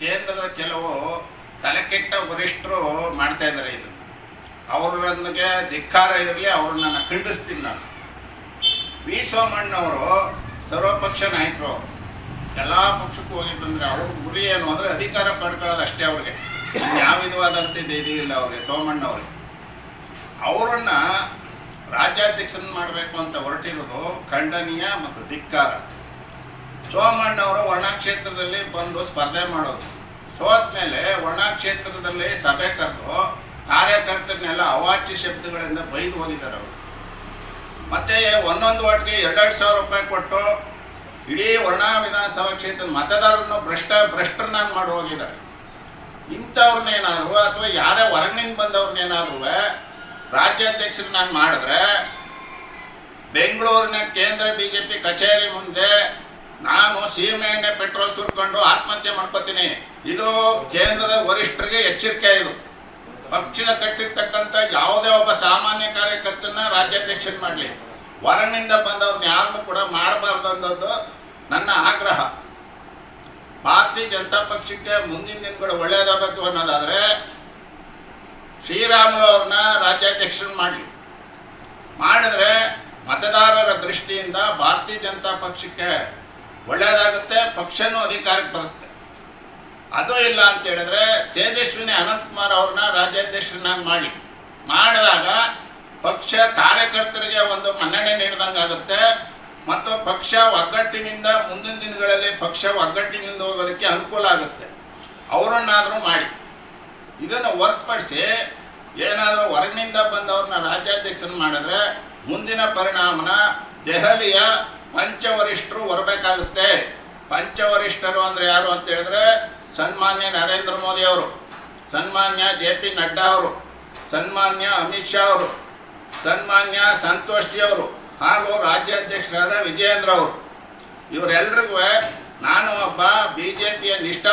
ಕೇಂದ್ರದ ಕೆಲವು ತಲೆಕೆಟ್ಟ ವರಿಷ್ಠರು ಮಾಡ್ತಾ ಇದ್ದಾರೆ ಇದು ಅವ್ರಿಗೆ ಧಿಕ್ಕಾರ ಇರಲಿ, ಅವ್ರನ್ನ ನಾನು ಖಂಡಿಸ್ತೀನಿ ನಾನು. ವಿ ಸೋಮಣ್ಣವರು ಸರ್ವಪಕ್ಷ ನಾಯಕರು ಎಲ್ಲ ಪಕ್ಷಕ್ಕೂ ಹೋಗಿ ಬಂದರೆ ಅವ್ರ ಗುರಿ ಏನು ಅಂದರೆ ಅಧಿಕಾರ ಪಡ್ಕೊಳ್ಳೋದು ಅಷ್ಟೇ ಅವ್ರಿಗೆ. ಯಾವ ವಿಧವಾದಂಥ ಇದು ಇದಿಲ್ಲ ಅವ್ರಿಗೆ, ಸೋಮಣ್ಣವ್ರಿಗೆ. ಅವರನ್ನು ರಾಜ್ಯಾಧ್ಯಕ್ಷರನ್ನ ಮಾಡಬೇಕು ಅಂತ ಹೊರಟಿರೋದು ಖಂಡನೀಯ ಮತ್ತು ಧಿಕ್ಕಾರ. ಸೋಮಣ್ಣವರು ವರ್ಣಕ್ಷೇತ್ರದಲ್ಲಿ ಬಂದು ಸ್ಪರ್ಧೆ ಮಾಡೋದು. ಸೋತ್ಮೇಲೆ ಮೇಲೆ ವರ್ಣಕ್ಷೇತ್ರದಲ್ಲಿ ಸಭೆ ಕರೆದು ಕಾರ್ಯಕರ್ತರನ್ನೆಲ್ಲ ಅವಾಚ್ಯ ಶಬ್ದಗಳಿಂದ ಬೈದು ಹೋಗಿದ್ದಾರೆ ಅವರು. ಮತ್ತೆ ಒಂದೊಂದು ವಾರ್ಡ್ಗೆ ಎರಡೆರಡು ಸಾವಿರ ರೂಪಾಯಿ ಕೊಟ್ಟು ಇಡೀ ವರ್ಣ ವಿಧಾನಸಭಾ ಕ್ಷೇತ್ರದ ಮತದಾರರನ್ನು ಭ್ರಷ್ಟ, ಭ್ರಷ್ಟರನ್ನಾಗಿ ಮಾಡಿ ಹೋಗಿದ್ದಾರೆ. ಇಂಥವ್ರನ್ನೇನಾದ್ರು ಅಥವಾ ಯಾರೇ ಹೊರಗಿನಿಂದ ಬಂದವ್ರನ್ನೇನಾದ್ರು ರಾಜ್ಯಾಧ್ಯಕ್ಷರನ್ನಾಗಿ ಮಾಡಿದ್ರೆ ಬೆಂಗಳೂರಿನ ಕೇಂದ್ರ ಬಿಜೆಪಿ ಕಚೇರಿ ಮುಂದೆ ನಾನು ಸೀಮೆ ಎಣ್ಣೆ ಪೆಟ್ರೋಲ್ ಸುರ್ಕೊಂಡು ಆತ್ಮಹತ್ಯೆ ಮಾಡ್ಕೋತೀನಿ. ಇದು ಕೇಂದ್ರದ ವರಿಷ್ಠರಿಗೆ ಎಚ್ಚರಿಕೆ ಇದು. ಪಕ್ಷದ ಕಟ್ಟಿರ್ತಕ್ಕಂಥ ಯಾವುದೇ ಒಬ್ಬ ಸಾಮಾನ್ಯ ಕಾರ್ಯಕರ್ತನ ರಾಜ್ಯಾಧ್ಯಕ್ಷನ್ ಮಾಡಲಿ. ಹೊರಗಿನಿಂದ ಬಂದವ್ರನ್ನ ಯಾರನ್ನು ಕೂಡ ಮಾಡಬಾರ್ದು ಅನ್ನೋದು ನನ್ನ ಆಗ್ರಹ. ಭಾರತೀಯ ಜನತಾ ಪಕ್ಷಕ್ಕೆ ಮುಂದಿನ ದಿನಗಳು ಒಳ್ಳೆಯದಾಗಬೇಕು ಅನ್ನೋದಾದರೆ ಶ್ರೀರಾಮುಲು ಅವ್ರನ್ನ ರಾಜ್ಯಾಧ್ಯಕ್ಷರನ್ನ ಮಾಡಲಿ. ಮಾಡಿದ್ರೆ ಮತದಾರರ ದೃಷ್ಟಿಯಿಂದ ಭಾರತೀಯ ಜನತಾ ಪಕ್ಷಕ್ಕೆ ಒಳ್ಳೆಯದಾಗುತ್ತೆ ಪಕ್ಷನೂ ಅಧಿಕಾರಕ್ಕೆ ಬರುತ್ತೆ. ಅದು ಇಲ್ಲ ಅಂತ ಹೇಳಿದ್ರೆ ತೇಜಸ್ವಿನಿ ಅನಂತಕುಮಾರ್ ಅವ್ರನ್ನ ರಾಜ್ಯಾಧ್ಯಕ್ಷರನ್ನಾಗಿ ಮಾಡಿ. ಮಾಡಿದಾಗ ಪಕ್ಷ ಕಾರ್ಯಕರ್ತರಿಗೆ ಒಂದು ಮನ್ನಣೆ ನೀಡಿದಂಗಾಗುತ್ತೆ ಮತ್ತು ಪಕ್ಷ ಒಗ್ಗಟ್ಟಿನಿಂದ ಮುಂದಿನ ದಿನಗಳಲ್ಲಿ ಪಕ್ಷ ಒಗ್ಗಟ್ಟಿನಿಂದ ಹೋಗೋದಕ್ಕೆ ಅನುಕೂಲ ಆಗುತ್ತೆ. ಅವರನ್ನಾದರೂ ಮಾಡಿ. ಇದನ್ನು ಹೊರತುಪಡಿಸಿ ಏನಾದರೂ ಹೊರಗಿನಿಂದ ಬಂದವ್ರನ್ನ ರಾಜ್ಯಾಧ್ಯಕ್ಷರನ್ನ ಮಾಡಿದ್ರೆ ಮುಂದಿನ ಪರಿಣಾಮನ ದೆಹಲಿಯ ಪಂಚವರಿಷ್ಠರು ಬರಬೇಕಾಗುತ್ತೆ. ಪಂಚವರಿಷ್ಠರು ಅಂದರೆ ಯಾರು ಅಂತ ಹೇಳಿದ್ರೆ ಸನ್ಮಾನ್ಯ ನರೇಂದ್ರ ಮೋದಿ ಅವರು, ಸನ್ಮಾನ್ಯ ಜೆ ಪಿ ನಡ್ಡಾ ಅವರು, ಸನ್ಮಾನ್ಯ ಅಮಿತ್ ಶಾ ಅವರು, ಸನ್ಮಾನ್ಯ ಸಂತೋಷ್ ಜಿ ಅವರು, ಹಾಗೂ ರಾಜ್ಯಾಧ್ಯಕ್ಷರಾದ ವಿಜಯೇಂದ್ರ ಅವರು. ಇವರೆಲ್ಲರಿಗೂ ನಾನು ಒಬ್ಬ ಬಿ ಜೆ ಪಿಯ ನಿಷ್ಠಾ